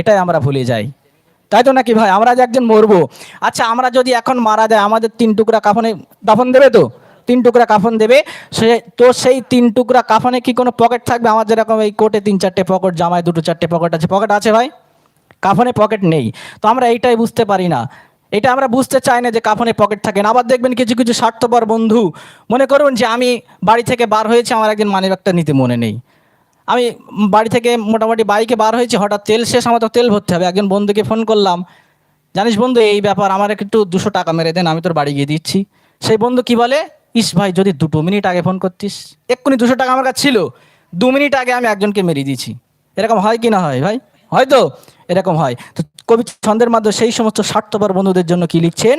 এটাই আমরা ভুলে যাই। তাই তো নাকি ভাই? আমরা যে একজন মরবো। আচ্ছা আমরা যদি এখন মারা যায়, আমাদের তিন টুকরা কাফনে দাফন দেবে তো? তিন টুকরা কাফন দেবে। সে, তো সেই তিন টুকরা কাফনে কি কোনো পকেট থাকবে? আমার যেরকম এই কোটে তিন চারটে পকেট, জামায় দুটো চারটে পকেট আছে। পকেট আছে ভাই? কাফনে পকেট নেই। তো আমরা এইটাই বুঝতে পারি না। এটা আমরা বুঝতে চাই না যে কাফনে পকেট থাকে না। আবার দেখবেন কিছু কিছু স্বার্থপর বন্ধু। মনে করুন যে আমি বাড়ি থেকে বার হয়েছি, আমার একদিন মানি ব্যাগটা নিতে মনে নেই। আমি বাড়ি থেকে মোটামুটি বাইকে বার হয়েছি হঠাৎ তেল শেষ আমার তো তেল ভরতে হবে। একজন বন্ধুকে ফোন করলাম জানিস বন্ধু এই ব্যাপার আমার একটু দুশো টাকা মেরে দেন আমি তোর বাড়ি গিয়ে দিচ্ছি। সেই বন্ধু কি বলে ইস ভাই যদি দুটো মিনিট আগে ফোন করতিস এক্ষুনি দুশো টাকা আমার কাছে ছিল দু মিনিট আগে আমি একজনকে মেরে দিয়েছি। এরকম হয় কি না হয় ভাই? হয়তো এরকম হয়। তো কবি ছন্দের মাধ্যমে সেই সমস্ত স্বার্থপর বন্ধুদের জন্য কি লিখছেন?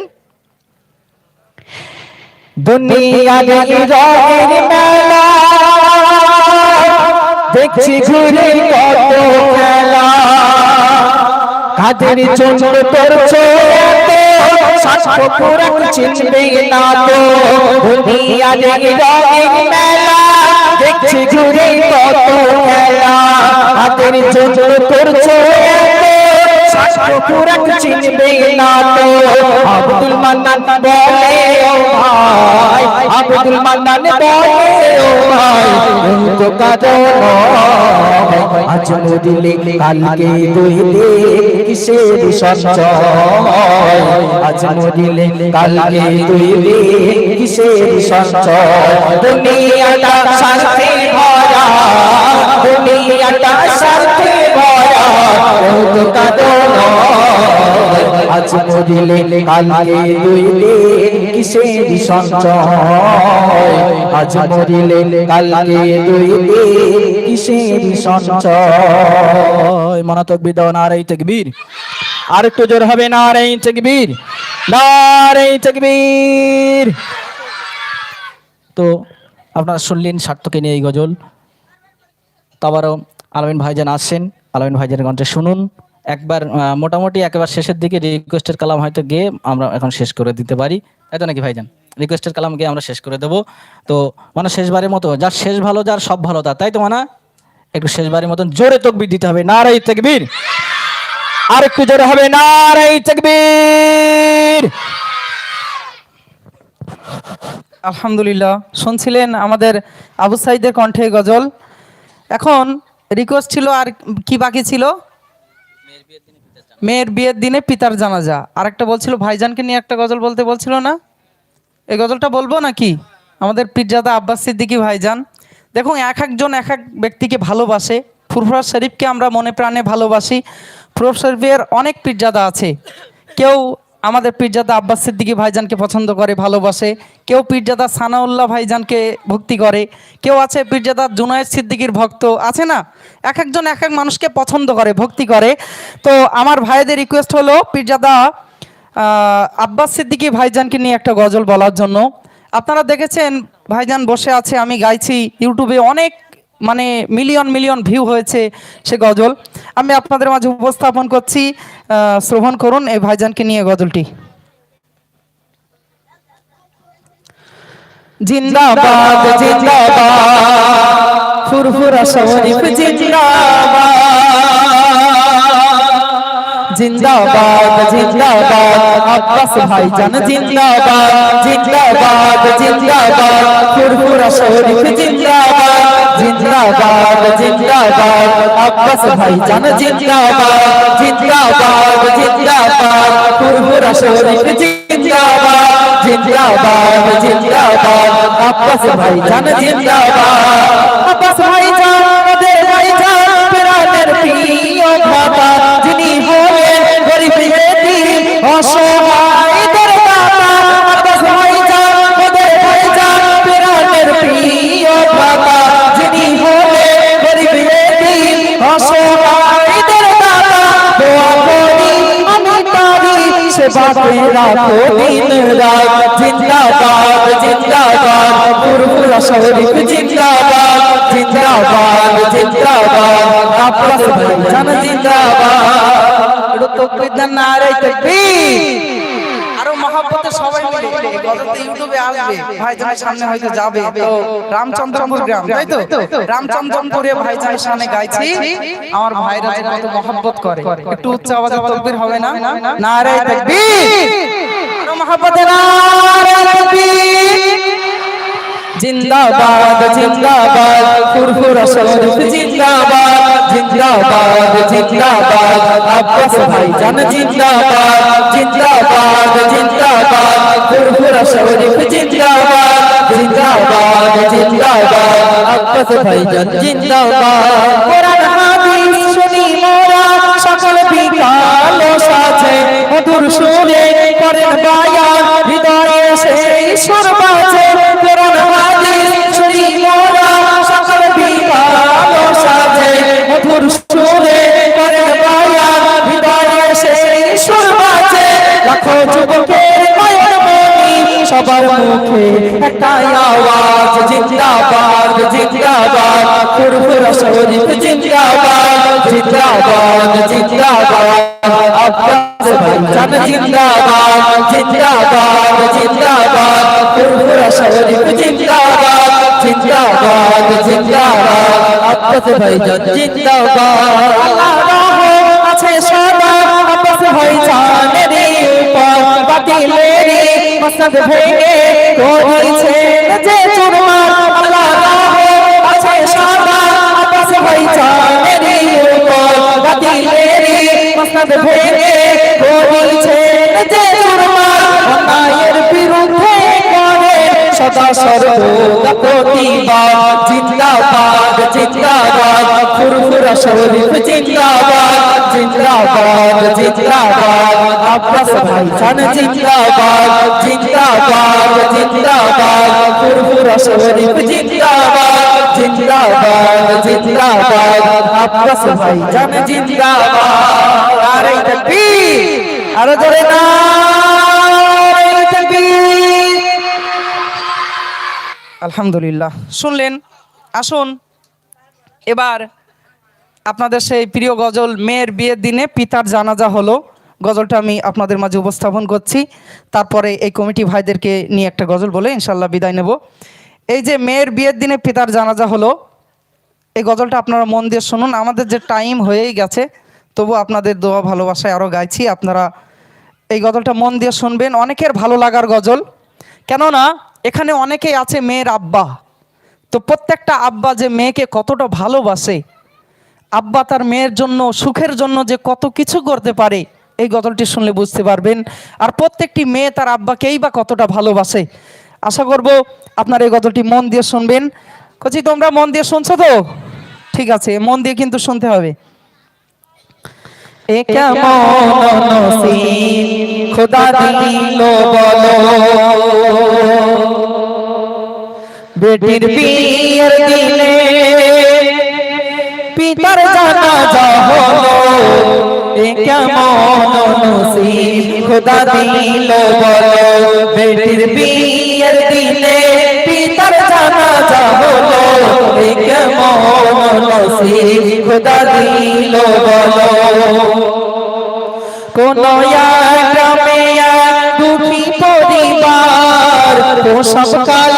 মেলা দেখছি ঘুরে কত খেলা। কাদের জন্য করছ চোখে স্বার্থ পুরাক চিনবে না তো। দুনিয়ার রঙের মেলা। দেখছি ঘুরে কত খেলা। কাদের জন্য করছ এত? পুরাক চিনবে না তো। আব্দুল মান্নান বলে, ও ভাই, আব্দুল মান্নান বলে, ও ভাই তো কারণ আজ মরিলে কালকে দুই দিন কিসের সঞ্চয়? আজ মরিলে কালকে দুই দিন কিসের সঞ্চয়? দুনিয়াটা শান্তি ভরা, দুনিয়াটা শান্তি ভরা। আজ কালকে সঞ্চয় আজ কালকে সঞ্চয় বিদাও নারাই তকবীর আর একটু জোর হবে নারাই তকবীর নারাই তকবীর তো আপনারা শুনলেন সার্থকে নিয়ে এই গজল। তো আবারও আলমিন ভাইজান আসছেন। আলমিন ভাইজানের কণ্ঠে শুনুন। একবার মোটামুটি একেবারে শেষের দিকে রিকোয়েস্টের কালাম হয়তো গিয়ে আমরা এখন শেষ করে দিতে পারি। তাই তো নাকি ভাইজান? রিকোয়েস্টের কালাম গিয়ে আমরা শেষ করে দেবো। তো মানে শেষবারের মতো, যার শেষ ভালো, যার সব ভালো তার তাই তো মানা? একটু শেষবারের মতন জোরে তকবির দিতে হবে। নারাই তকবীর! আর একটু জোরে হবে। নারাই তকবীর! আলহামদুলিল্লাহ। শুনছিলেন আমাদের আবু সাইদের কণ্ঠে গজল। এখন রিকোয়েস্ট ছিল আর কি বাকি ছিল? মেয়ের বিয়ের দিনে পিতার জানাজা। আরেকটা বলছিল, ভাইজানকে নিয়ে একটা গজল বলতে বলছিল না? এই গজলটা বলব নাকি? আমাদের পিরজাদা আব্বাস সিদ্দিকি ভাইজান। দেখুন, এক একজন এক এক ব্যক্তিকে ভালোবাসে। ফুরফুরা শরীফকে আমরা মনে প্রাণে ভালোবাসি। ফুরফ শরীফের অনেক পিরজাদা আছে। কেউ আমাদের পীরজাদা আব্বাস সিদ্দিকী ভাইজানকে পছন্দ করে, ভালোবাসে। কেউ পীরজাদা সানাউল্লাহ ভাইজানকে ভক্তি করে, কেউ আছে পীরজাদা জুনায়েদ সিদ্দিকীর ভক্ত, আছে না? এক একজন এক এক মানুষকে পছন্দ করে, ভক্তি করে। তো আমার ভাইদের রিকোয়েস্ট হলো পীরজাদা আব্বাস সিদ্দিকী ভাইজানকে নিয়ে একটা গজল বলার জন্য। আপনারা দেখেছেন, ভাইজান বসে আছে, আমি গাইছি, ইউটিউবে অনেক মানে মিলিয়ন মিলিয়ন ভিউ হয়েছে সে গজল। আমি আপনাদের মাঝে উপস্থাপন করছি শ্রবণ করুন এই ভাইজানকে নিয়ে গজলটি। জিন্দাবাদ জিন্দাবাদ। জিন্দাবাদ জিন্দাবাদ, আব্বাস ভাইজান, জিন্দাবাদ জিন্দাবাদ জিন্দাবাদ। ফুরফুরা শরীফ, জিন্দাবাদ জিন্দাবাদ জিন্দাবাদ। আব্বাস ভাইজান জিন্দাবাদ জিন্দাবাদ জিন্দাবাদ ফুরফুরা শরীফ জিন্দাবাদ জিন্দাবাদ জিন্দাবাদ। আব্বাস ভাইজান জিন্দাবাদ। আব্বাস ভাইজান ওদের ভাইজান প্রাণের প্রিয় বাবা যিনি হলেন গরিব এতিম অসহায়দের রাখো। দিন রাত জিন্দাবাদ জিন্দাবাদ। ফুরফুরা শরীফ জিন্দাবাদ জিন্দাবাদ জিন্দাবাদ। আব্বাস ভাইজান জিন্দাবাদ। তকবীর দেন না আরে তাকবীর। মহাব্বতে সবাই মিলে ইউটিউবে আসবে। ভাইজানের সামনে হয়তো যাবে। তো রামচন্দ্রপুর গ্রাম তাই তো? রামচন্দ্রপুরে ভাইজানের সামনে গাইছি। আমার ভাইরা যে কত মহব্বত করে। একটু উচ্চ আওয়াজে তকবীর হবে না? নারে তাকবীর। আরও মহব্বতে নারে তাকবীর। জিন্দাবাদ জিন্দাবাদ ফুরফুরা শরীফ জিন্দাবাদ। জিন্দাবাদ জিন্দাবাদ। আব্বাস ভাইজান জিন্দাবাদ জিন্দাবাদ জিন্দাবাদ। ফুরফুরা শরীফ জিন্দাবাদ জিন্দাবাদ জিন্দাবাদ। আব্বাস ভাইজান জিন্দাবাদ। কোরআন হাদিস শুনি মোরা, সকল বিকাল সাথে মধুর সুরে করেন বায়ান, হৃদয়ে সেই সুর কোরআন মুখে একটাই আওয়াজ, জিন্দাবাদ জিন্দাবাদ। ফুরফুরা শরীফ জিন্দাবাদ জিন্দাবাদ জিন্দাবাদ। আব্বাস ভাইজান জিন্দাবাদ জিন্দাবাদ জিন্দাবাদ। ফুরফুরা শরীফ জিন্দাবাদ জিন্দাবাদ জিন্দাবাদ। আব্বাস ভাইজান জিন্দাবাদ। আল্লাহ আছে সদা আব্বাস ভাইজানের বাতিলের মসনদ ভেঙে করেছে যে চুরমার আল্লাহ আছে সদা আব্বাস ভাইজানের উপর বাতিলের মসনদ ভেঙে করেছে যে চুরমার অন্যায়ের বিরুদ্ধে করে সদা সর্বদা জিন্দাবাদ জিন্দাবাদ, ফুরফুরা শরীফ, জিন্দাবাদ জিন্দাবাদ জিন্দাবাদ, আব্বাস ভাইজান জিন্দাবাদ জিন্দাবাদ জিন্দাবাদ, ফুরফুরা শরীফ, জিন্দাবাদ জিন্দাবাদ জিন্দাবাদ, আব্বাস ভাইজান জিন্দাবাদ। আরে তাকবীর আরও জোরে না তাকবীর আলহামদুলিল্লাহ। শুনলেন, আসুন, এবার আপনাদের সেই প্রিয় গজল মেয়ের বিয়ের দিনে পিতার জানাজা হলো। গজলটা আমি আপনাদের মাঝে উপস্থাপন করছি। তারপরে এই কমিটি ভাইদেরকে নিয়ে একটা গজল বলে ইনশাল্লাহ বিদায় নেব। এই যে মেয়ের বিয়ের দিনে পিতার জানাজা হলো, এই গজলটা আপনারা মন দিয়ে শুনুন। আমাদের যে টাইম হয়েই গেছে, তবু আপনাদের দোয়া ভালোবাসায় আরও গাইছি। আপনারা এই গজলটা মন দিয়ে শুনবেন। অনেকের ভালো লাগার গজল। কেননা এখানে অনেকেই আছে মেয়ের আব্বা। তো প্রত্যেকটা আব্বা যে মেয়েকে কতটা ভালোবাসে, আব্বা তার মেয়ের জন্য, সুখের জন্য যে কত কিছু করতে পারে, এই গজলটি শুনলে বুঝতে পারবেন। আর প্রত্যেকটি মেয়ে তার আব্বাকেই বা কতটা ভালোবাসে। আশা করব আপনার এই গজলটি মন দিয়ে শুনবেন। কচি, তোমরা মন দিয়ে শুনছো তো? ঠিক আছে, মন দিয়ে কিন্তু শুনতে হবে। খোদা দিল বলো। বেটির বিয়ের দিলে পিতার জানাজা হলো এ কেমন নসিব খোদা দিল বলো। বেটির বিয়ের দিলে পিতার জানাজা হলো এ কেমন নসিব খোদা দিল বলো। কোন গ্রামে দুঃখী পরিবার প্রসব কাল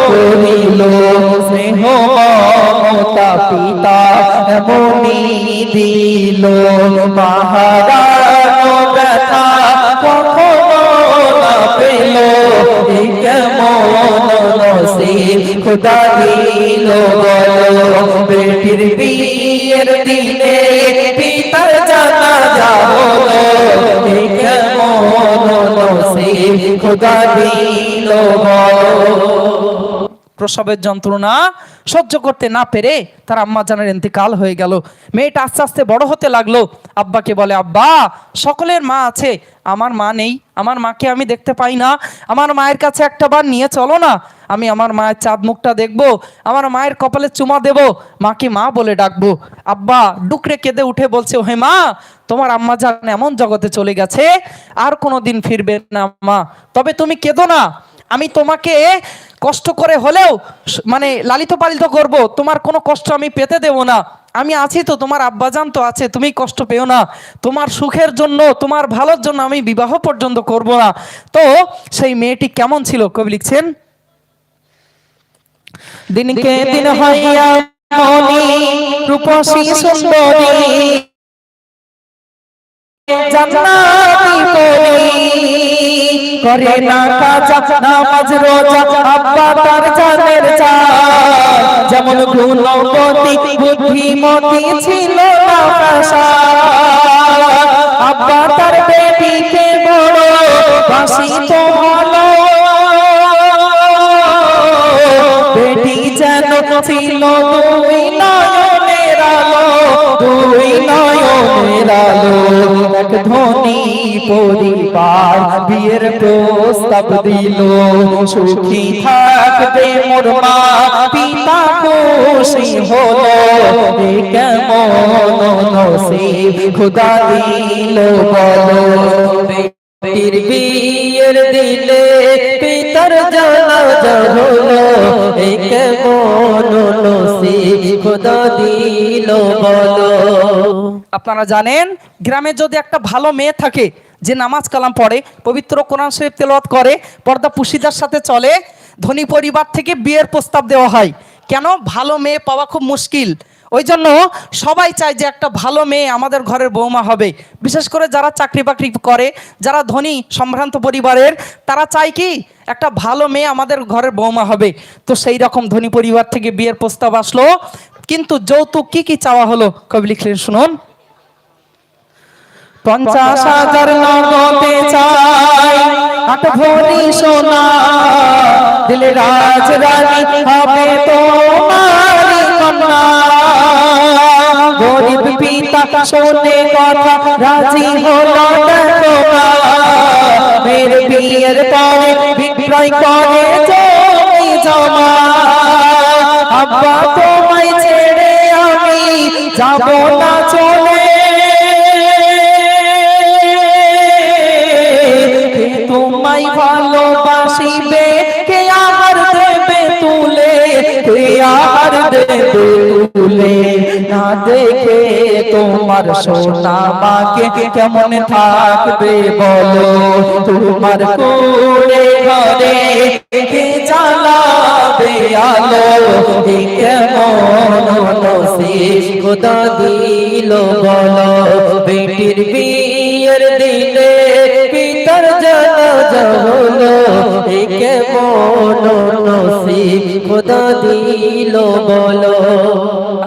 করিল স্নেহ মমতা পিতা এমনি দিল মাহারানো ব্যথা কখনো না পেল কেমন নসিব খুদা দিল বেটির বিয়ের দিনে পিতার জানা যাব কেমন খোদা দিল প্রসবের যন্ত্রণা সহ্য করতে না পেরে তার আম্মা জানের ইন্তেকাল হয়ে গেল। মেয়েটা আস্তে আস্তে বড় হতে লাগল। আব্বাকে বলে, আব্বা, সকলের মা আছে। আমার মা নেই। আমার মাকে আমি দেখতে পাই না। আমার মায়ের কাছে একটা বার নিয়ে চলো না। আমি আমার মায়ের চাঁদ মুখটা দেখব। আমার মায়ের কপালে চুমা দেব। মাকে মা বলে ডাকবো। আব্বা, ডুকরে কেঁদে উঠে বলছে হে মা, তোমার আম্মা জান এমন জগতে চলে গেছে। আর কোনো দিন ফিরবে না মা। তবে তুমি কেঁদো না। আমি তোমাকে কষ্ট করে হলেও মানে লালিত পালিত করব তোমার কোনো কষ্ট আমি পেতে দেব না। আমি আছি তো তোমার আব্বাজান তো আছে তুমি কষ্ট পেও না। তোমার সুখের জন্য তোমার ভালোর জন্য আমি বিবাহ পর্যন্ত করব না। তো সেই মেয়েটি কেমন ছিল? কবি লিখছেন দিনকে দিন হইয়া রূপসী সুন্দরী জান্নাতি করে না কাজা, নামাজ, রোজা, আব্বা তার জানের চাল যেমন গুণবতী বুদ্ধিমতী ছিল। আব্বা তার বেটিকে বড় বাসি তো বেটি যেন ছিল পরিবার বিয়ের প্রস্তাব দিল, সুখী থাকবে মোর মা, পিতা খুশি হলো। কেমন নসিব খোদা দিল বলো। বেটির বিয়ের দিলে পিতার জানাজা হলো। কেমন নসিব খোদা দিল বলো। আপনারা জানেন, গ্রামে যদি একটা ভালো মেয়ে থাকে যে নামাজ কালাম পড়ে, পবিত্র কোরআন শরীফ তেলাওয়াত করে, পর্দা পুশিদার সাথে চলে, ধনী পরিবার থেকে বিয়ের প্রস্তাব দেওয়া হয়। কেন? ভালো মেয়ে পাওয়া খুব মুশকিল। ওই জন্য সবাই চায় যে একটা ভালো মেয়ে আমাদের ঘরের বৌমা হবে। বিশেষ করে যারা চাকরি বাকরি করে, যারা ধনী, সম্ভ্রান্ত পরিবারের, তারা চায় কি একটা ভালো মেয়ে আমাদের ঘরের বৌমা হবে। তো সেই রকম ধনী পরিবার থেকে বিয়ের প্রস্তাব আসলো। কিন্তু যৌতুক কি কি চাওয়া হলো? কবি লিখলেন, শুনুন। পঞ্চাশ হাজার নগদে চাই। আট ভরি সোনা, দিলে রাজ রানী হবে তোমারি কন্যা। গরিব পিতা শোনে কথা, রাজি হলো দেখো। বিয়ের পরে বিক্রয় করে জমি জমা। আব্বা তোমায় ছেড়ে আমি যাব না, চলে দেখে তোমার সোনা মাকে কেমন থাকবে বলো? তোমার কোড়ে ঘরে জ্বালাবে আলো? কেমন নসিব খোদা দিল বলো? বেটির বিয়ের দিলে নসিব খোদা দিল বলো।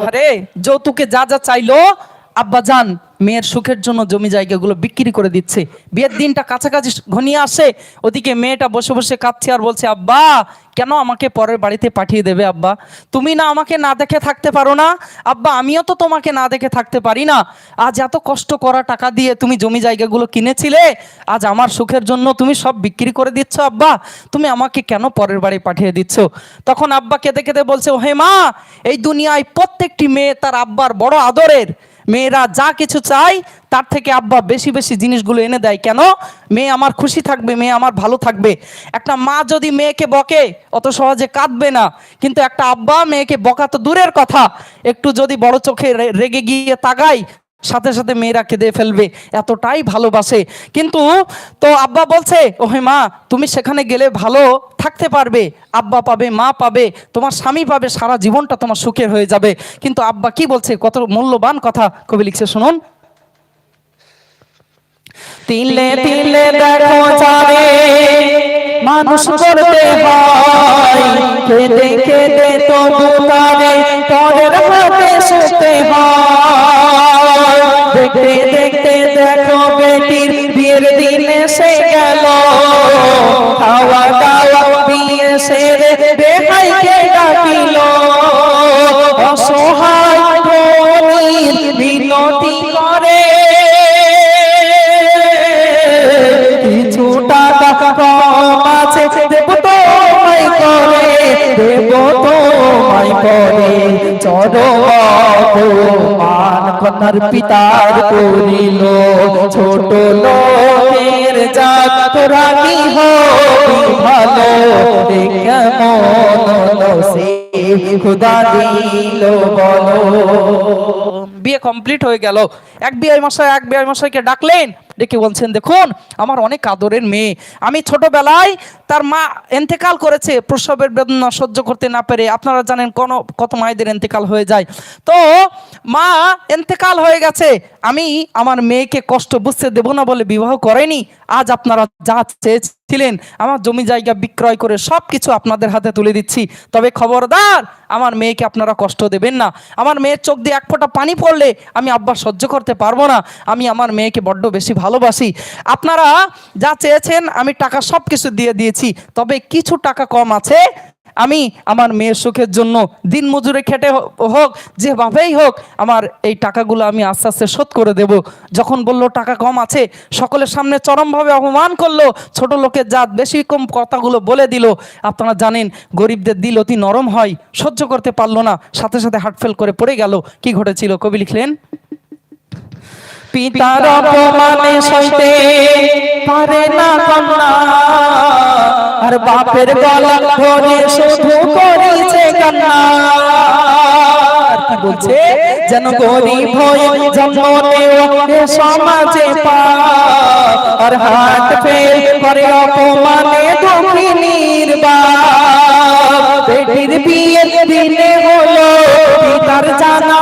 আরে যৌতুকে যা যা চাইলো আব্বা যান, মেয়ের সুখের জন্য জমি জায়গাগুলো বিক্রি করে দিচ্ছে। বিয়ের দিনটা কাছাকাছি ঘনিয়ে আসে, ওদিকে মেয়েটা বসে বসে কাঁদছে আর বলছে, আব্বা, কেন আমাকে পরের বাড়িতে পাঠিয়ে দেবে আব্বা? তুমি না আমাকে না দেখে থাকতে পারো না। আব্বা, আমিও তো তোমাকে না দেখে থাকতে পারি না। আজ এত কষ্ট করা টাকা দিয়ে তুমি জমি জায়গাগুলো কিনেছিলে, আজ আমার সুখের জন্য তুমি সব বিক্রি করে দিচ্ছ আব্বা। তুমি আমাকে কেন পরের বাড়ি পাঠিয়ে দিচ্ছ? তখন আব্বা কেঁদে কেঁদে বলছে ও হে মা, এই দুনিয়ায় প্রত্যেকটি মেয়ে তার আব্বার বড় আদরের। মেয়েরা যা কিছু চায়, তার থেকে আব্বা বেশি বেশি জিনিসগুলো এনে দেয়। কেন? মেয়ে আমার খুশি থাকবে, মেয়ে আমার ভালো থাকবে। একটা মা যদি মেয়েকে বকে, অত সহজে কাঁদবে না। কিন্তু একটা আব্বা মেয়েকে বকা তো দূরের কথা। একটু যদি বড় চোখে রেগে গিয়ে তাকায় সাথে সাথে মেয়েরা কেঁদে ফেলবে, এতটাই ভালোবাসে। কিন্তু তো আব্বা বলছে, ওহে মা, তুমি সেখানে গেলে ভালো থাকতে পারবে। আব্বা পাবে, মা পাবে, তোমার স্বামী পাবে, সারা জীবনটা তোমার সুখের হয়ে যাবে। কিন্তু আব্বা কি বলছে? কত মূল্যবান কথা কবি লিখছে, শুনুন। তিলে তিলে দেখো যারে মানুষ করতে হয় কন্যার পিতার করিল ছোট লোকের জাত কি হবি ভালো কেমন খুদা দিল বলো। বিয়ে কমপ্লিট হয়ে গেল। এক বিআই মশাই, এক বিআই মশাইকে ডাকলেন। ডেকে বলছেন, দেখুন, আমার অনেক আদরের মেয়ে। আমি ছোটবেলায় তার মা এন্তেকাল করেছে, প্রসবের বেদনা সহ্য করতে না পেরে। আপনারা জানেন কোন, কত মায়েদের এন্তেকাল হয়ে যায়। তো মা এন্তেকাল হয়ে গেছে। আমি আমার মেয়েকে কষ্ট বুঝতে দেব না বলে বিবাহ করেনি। আজ আপনারা যা চেয়েছিলেন, আমার জমি জায়গা বিক্রয় করে সব কিছু আপনাদের হাতে তুলে দিচ্ছি। তবে খবরদার, আমার মেয়েকে আপনারা কষ্ট দেবেন না। আমার মেয়ের চোখ দিয়ে এক ফোঁটা পানি পড়লে আমি আব্বা সহ্য করতে পারব না। আমি আমার মেয়েকে বড্ড বেশি ভালোবাসি। আপনারা যা চেয়েছেন, আমি টাকা সব কিছু দিয়ে দিয়েছি, তবে কিছু টাকা কম আছে। আমি আমার মেয়ের সুখের জন্য দিন মজুরে খেটে হোক, যেভাবেই হোক, আমার এই টাকাগুলো আমি আস্তে আস্তে শোধ করে দেব। যখন বলল টাকা কম আছে, সকলের সামনে চরমভাবে অপমান করল। ছোট লোকের জাত বেশি কম কথাগুলো বলে দিল। আপনারা জানেন, গরিবদের দিল অতি নরম হয়, সহ্য করতে পারল না, সাথে সাথে হার্টফেল করে পড়ে গেল। কি ঘটেছিল? কবি লিখলেন পিতার অপমানে সইতে পারে না কন্যা। আর বাপের গলা ধরে শুধু করিছে কান্না। আর কি বলছে, যেন গরিব হয়ে জন্ম সমাজে পা। আর হাট ফেল করে অপমানে দুঃখিনীর বাপ বেটির বিয়ের দিনে হলো পিতার জানা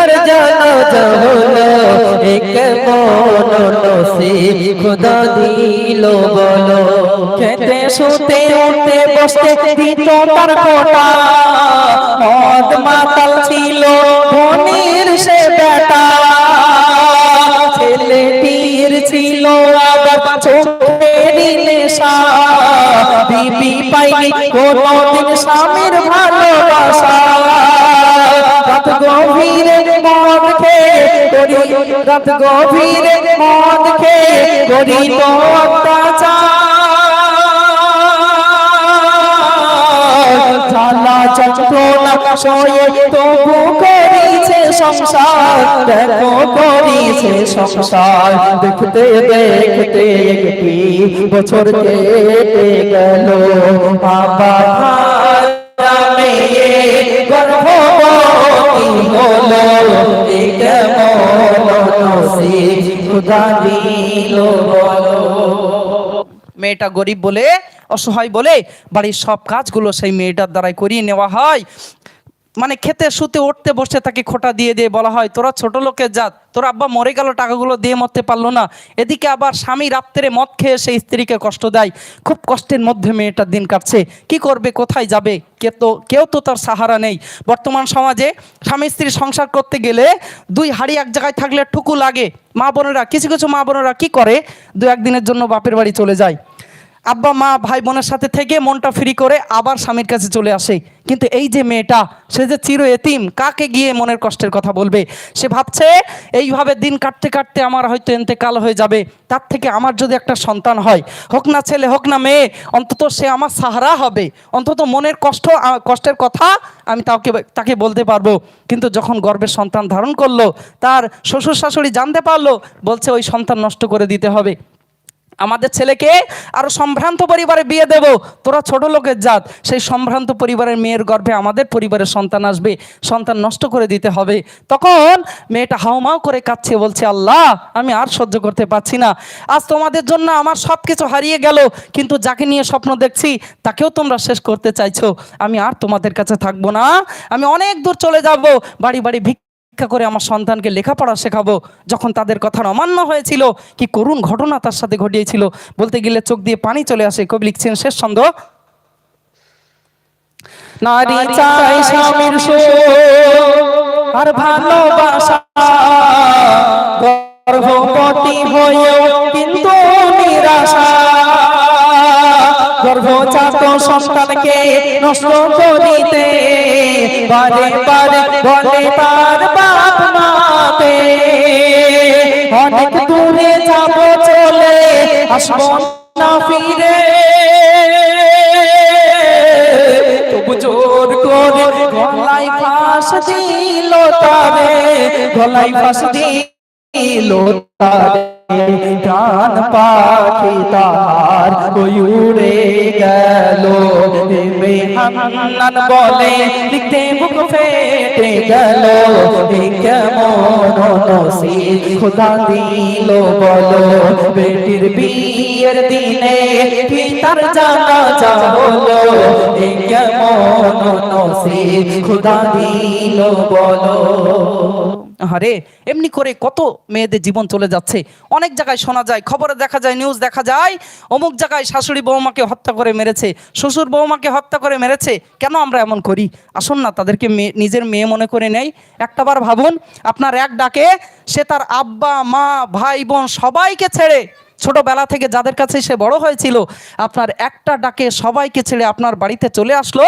পিতার জানা হলো এ কেমন নসিব খোদা দিল বলো। খেতে শুতে উঠতে বসতে দিত তার কোটা মদ মাতাল ছিল, ধনির সে বেটা। ছেলেটির ছিল, আবার চোখের নেশা বিবি পাইনি কোনদিন স্বামীর ভালোবাসা। গভীরে রাত গভীরে মদ খেয়ে করি তো অত্যাচার। জ্বালা যন্ত্রণা সয়ে তবু করিছে সংসার, দেখো করিছে সংসার। দেখতে দেখতে একটি বছর কেটে গেল। বাবা মেয়ে গর্ভবতী হলো। মেয়েটা গরিব বলে অসহায় বলে বাড়ির সব কাজগুলো সেই মেয়েটার দ্বারাই করিয়ে নেওয়া হয়। মানে খেতে শুতে উঠতে বসে তাকে খোটা দিয়ে দিয়ে বলা হয়, তোরা ছোট লোকের জাত, তোর আব্বা মরে গেল, টাকাগুলো দিয়ে মরতে পারল না। এদিকে আবার স্বামী রাত্রে মদ খেয়ে সেই স্ত্রীকে কষ্ট দেয়। খুব কষ্টের মধ্যে মেয়েটার দিন কাটছে। কি করবে, কোথায় যাবে? কে তো, কেউ তো তার সাহারা নেই। বর্তমান সমাজে স্বামী স্ত্রী সংসার করতে গেলে দুই হাড়ি এক জায়গায় থাকলে ঠুকু লাগে। মা বোনেরা, কিছু কিছু মা বোনেরা কি করে? দু একদিনের জন্য বাপের বাড়ি চলে যায়। আব্বা, মা, ভাই, বোনের সাথে থেকে মনটা ফ্রি করে আবার স্বামীর কাছে চলে আসে। কিন্তু এই যে মেয়েটা, সে যে চির এতিম, কাকে গিয়ে মনের কষ্টের কথা বলবে? সে ভাবছে, এইভাবে দিন কাটতে কাটতে আমার হয়তো এতেকাল হয়ে যাবে। তার থেকে আমার যদি একটা সন্তান হয়, হোক না ছেলে, হোক না মেয়ে, অন্তত সে আমার সাহারা হবে। অন্তত মনের কষ্ট কষ্টের কথা আমি তাকে তাকে বলতে পারব। কিন্তু যখন গর্বের সন্তান ধারণ করল, তার শ্বশুর শাশুড়ি জানতে পারল, বলছে, ওই সন্তান নষ্ট করে দিতে হবে। আমাদের ছেলেকে আরও সম্ভ্রান্ত পরিবারে বিয়ে দেব। তোরা ছোট লোকের জাত। সেই সম্ভ্রান্ত পরিবারের মেয়ের গর্ভে আমাদের পরিবারের সন্তান আসবে। সন্তান নষ্ট করে দিতে হবে। তখন মেয়েটা হাউমাউ করে কাচ্ছে বলছে, আল্লাহ, আমি আর সহ্য করতে পারছি না। আজ তোমাদের জন্য আমার সব কিছু হারিয়ে গেল। কিন্তু যাকে নিয়ে স্বপ্ন দেখছি, তাকেও তোমরা শেষ করতে চাইছো। আমি আর তোমাদের কাছে থাকব না। আমি অনেক দূর চলে যাব। বাড়ি বাড়ি ভিক ভিক্ষা করে আমার সন্তানকে লেখাপড়া শেখাবো যখন তাদের কথার অমান্য হয়েছিল কি করুণ ঘটনা তার সাথে ঘটিয়েছিল। বলতে গেলে চোখ দিয়ে পানি চলে আসে। কবি লিখছেন শেষ ছন্দ। নারী চাই স্বামীর আর ভালোবাসা গর্ভবতী হয়েও কিন্তু নিরাশা। গর্ভজাত সন্তানকে নষ্ট করিতে বারে বারে বলে তার বাপ মাতে অনেক দূরে যাব, চলে আসব না ফিরে। তবু জোর করে গলায় ফাঁস দিল তারে, গলায় ফাঁস দিল তারে। গান পাখি ওই উড়ে গেল। হান্নান বলে, লিখতে বুক ফেটে গেল। কেমন নসিব খোদা দিল বলো। বেটির বিয়ের দিনে পিতার জানা যা হলো কেমন নসিব খোদা দিল বলো। আরে এমনি করে কত মেয়েদের জীবন চলে যাচ্ছে। অনেক জায়গায় শোনা যায়, খবরে দেখা যায় নিউজ দেখা যায়, অমুক জায়গায় শাশুড়ি বৌমাকে হত্যা করে মেরেছে, শ্বশুর বৌমাকে হত্যা করে মেরেছে, কেন আমরা এমন করি? আসুন না, তাদেরকে নিজের মেয়ে মনে করে নেই। একটাবার ভাবুন, আপনার এক ডাকে, সে তার আব্বা, মা, ভাই, বোন সবাইকে ছেড়ে, ছোটবেলা থেকে যাদের কাছে সে বড় হয়েছিল, আপনার একটা ডাকে সবাইকে ছেড়ে আপনার বাড়িতে চলে আসলো,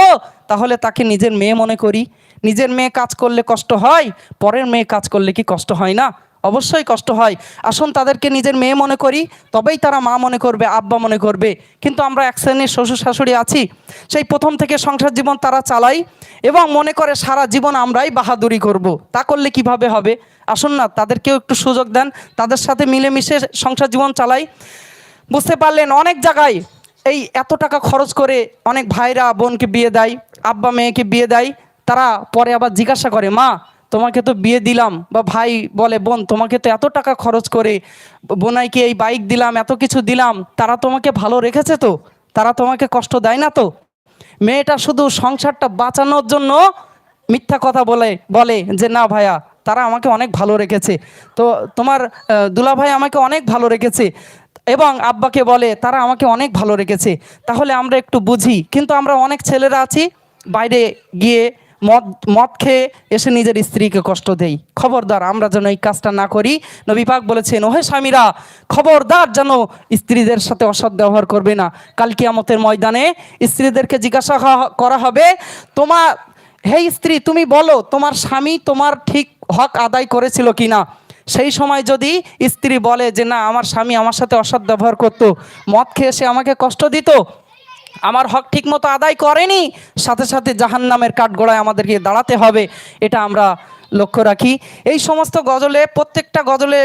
তাহলে তাকে নিজের মেয়ে মনে করি। নিজের মেয়ে কাজ করলে কষ্ট হয়, পরের মেয়ে কাজ করলে কি কষ্ট হয় না? অবশ্যই কষ্ট হয়। আসুন তাদেরকে নিজের মেয়ে মনে করি, তবেই তারা মা মনে করবে, আব্বা মনে করবে। কিন্তু আমরা এক শ্রেণির শ্বশুর শাশুড়ি আছি, সেই প্রথম থেকে সংসার জীবন তারা চালাই এবং মনে করে সারা জীবন আমরাই বাহাদুরি করব। তা করলে কীভাবে হবে? আসুন না, তাদেরকেও একটু সুযোগ দেন, তাদের সাথে মিলেমিশে সংসার জীবন চালাই। বুঝতে পারলেন, অনেক জায়গায় এই এত টাকা খরচ করে অনেক ভাইরা বোনকে বিয়ে দেয়, আব্বা মেয়েকে বিয়ে দেয়, তারা পরে আবার জিজ্ঞাসা করে, মা তোমাকে তো বিয়ে দিলাম। বা ভাই বলে, বোন, তোমাকে তো এত টাকা খরচ করে বোনাইকে এই বাইক দিলাম, এত কিছু দিলাম, তারা তোমাকে ভালো রেখেছে তো? তারা তোমাকে কষ্ট দেয় না তো? মেয়েটা শুধু সংসারটা বাঁচানোর জন্য মিথ্যা কথা বলে বলে যে, না ভাইয়া, তারা আমাকে অনেক ভালো রেখেছে। তো তোমার দুলা ভাই আমাকে অনেক ভালো রেখেছে এবং আব্বাকে বলে, তারা আমাকে অনেক ভালো রেখেছে। তাহলে আমরা একটু বুঝি। কিন্তু আমরা অনেক ছেলেরা আছি, বাইরে গিয়ে মদ মদ খেয়ে এসে নিজের স্ত্রীকে কষ্ট দেই। খবরদার, আমরা যেন এই কাজটা না করি। নবী পাক বলেছেন, ওহে স্বামীরা, খবরদার যেন স্ত্রীদের সাথে অসৎ ব্যবহার করবে না। কাল কিয়ামতের ময়দানে স্ত্রীদেরকে জিজ্ঞাসা করা হবে, তোমার, হে স্ত্রী, তুমি বলো, তোমার স্বামী তোমার ঠিক হক আদায় করেছিল কি না সেই সময় যদি স্ত্রী বলে যে, না, আমার স্বামী আমার সাথে অসৎ ব্যবহার করতো, মদ খেয়ে সে আমাকে কষ্ট দিত আমার হক ঠিকমতো আদায় করেনি, সাথে সাথে জাহান নামের কাঠগড়ায় আমাদেরকে দাঁড়াতে হবে, এটা আমরা লক্ষ্য রাখি। এই সমস্ত গজলে, প্রত্যেকটা গজলে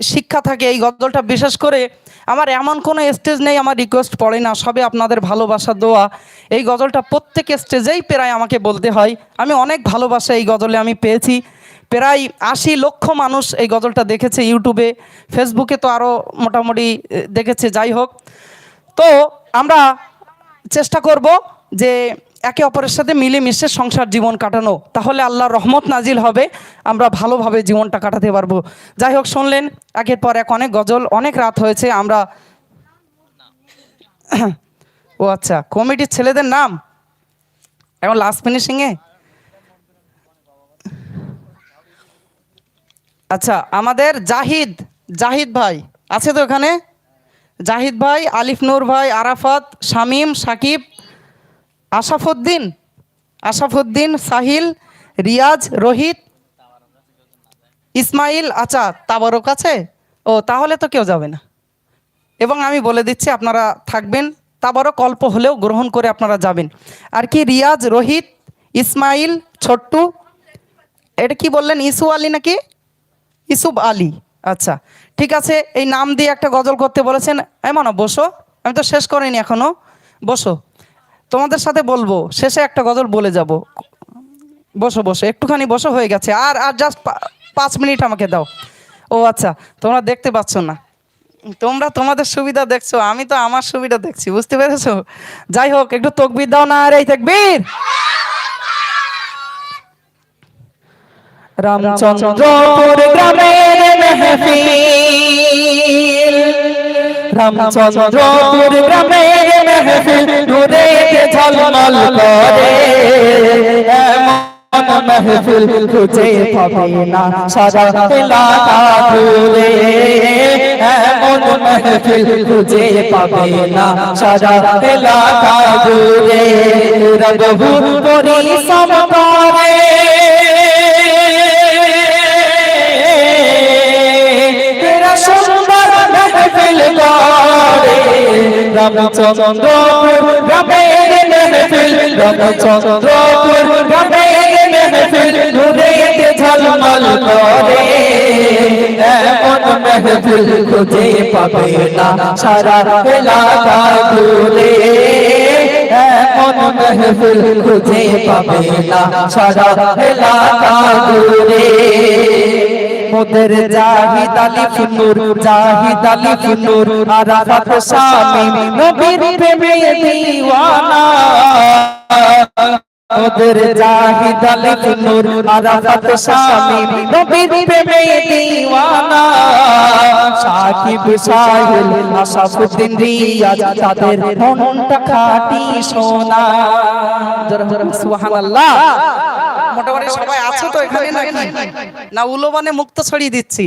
শিক্ষা থাকে, এই গজলটা বিশেষ করে আমার এমন কোনো স্টেজ নেই, আমার রিকোয়েস্ট পড়ে না, সবে আপনাদের ভালোবাসা, দোয়া। এই গজলটা প্রত্যেক স্টেজেই প্রায় আমাকে বলতে হয়। আমি অনেক ভালোবাসা এই গজলে আমি পেয়েছি। প্রায় আশি লক্ষ মানুষ এই গজলটা দেখেছে ইউটিউবে, ফেসবুকে তো আরও মোটামুটি দেখেছে, যাই হোক। তো আমরা চেষ্টা করব যে একে অপরের সাথে মিলেমিশে সংসার জীবন কাটানো। তাহলে আল্লাহর রহমত নাজিল হবে, আমরা ভালোভাবে জীবনটা কাটাতে পারব। যাই হোক, শুনলেন, একের পর এক অনেক গজল, অনেক রাত হয়েছে, আমরা ও আচ্ছা কমিটির ছেলেদের নাম? এখন লাস্ট ফিনিশিংয়ে আচ্ছা আমাদের জাহিদ জাহিদ ভাই, আছে তো এখানে? জাহিদ ভাই, আলিফ নূর ভাই, আরাফাত, শামীম, সাকিব, আশাফুদ্দিন আশাফুদ্দিন, সাহিল, রিয়াজ, রোহিত, ইসমাইল আচ্ছা তাবারক আছে? ও, তাহলে তো কেউ যাবে না। এবং আমি বলে দিচ্ছি, আপনারা থাকবেন। তাবারক অল্প হলেও গ্রহণ করে আপনারা যাবেন। আর কি, রিয়াজ, রোহিত, ইসমাইল, ছোট্টু, এটা কি বললেন? ইসু আলী নাকি? ইসুব আলী। আচ্ছা ঠিক আছে এই নাম দিয়ে একটা গজল করতে বলেছেন। এমন বসো আমি তো শেষ করিনি এখনও। বসো তোমাদের সাথে বলব শেষে একটা গজল বলে যাব। বসো বসো একটুখানি বসো হয়ে গেছে। আর আর জাস্ট পাঁচ মিনিট আমাকে দাও। ও আচ্ছা তোমরা দেখতে পাচ্ছ না। তোমরা তোমাদের সুবিধা দেখছ আমি তো আমার সুবিধা দেখছি বুঝতে পেরেছ? যাই হোক একটু তকবির দাও না আর এই তকবির। রামচন্দ্রপুর গ্রামের মেহফিল। রামচন্দ্রপুর গ্রামে মেহফিল, দূরে ঝলমল করে। এমন মেহফিল খুঁজে পাবে না, সারা এলাকা ঘুরে এমন মেহফিল খুঁজে পাবে না, সারা এলাকা ঘুরে রঘু পরিশ্রম মেহফিল করে। রামচন্দ্রপুর রবের মেহফিল। রামচন্দ্রপুর রবের মেহফিল। দুরেতে ঝলমল করে। এমন মেহফিল খুঁজে পাবে না সারা এলাকা ঘুরে। এমন মেহফিল খুঁজে পাবে মোদের জাহিদ আলী ফুনুর জাহিদ আলী ফুনুর আরাফাত শামিম নবীর প্রেমে দিওয়ানা। ফুনুর আরাফাত নবীর প্রেমে দিওয়ানা। সাকিব সাহিল আশাফুদ্দিন রিয়াজ, তাদের মনটা খাটি সোনা। সুবহানাল্লাহ, মোটামুটি সবাই আছে তো এখানে নাকি? না উলোবানে মুক্ত ছড়িয়ে দিচ্ছি।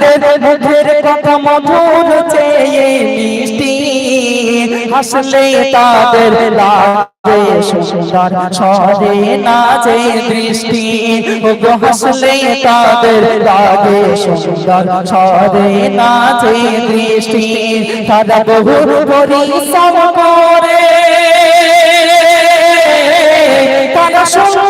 তোদের মুখের কথা মধুর চেয়ে মিষ্টি। হাসলে তাদের লাগে সুন্দর সরে নাচে দৃষ্টি। ওগো, হাসলে তাদের লাগে সুন্দর সরে নাচে দৃষ্টি। তারা বহুর পরিশ্রম করে, তারা সুন্দর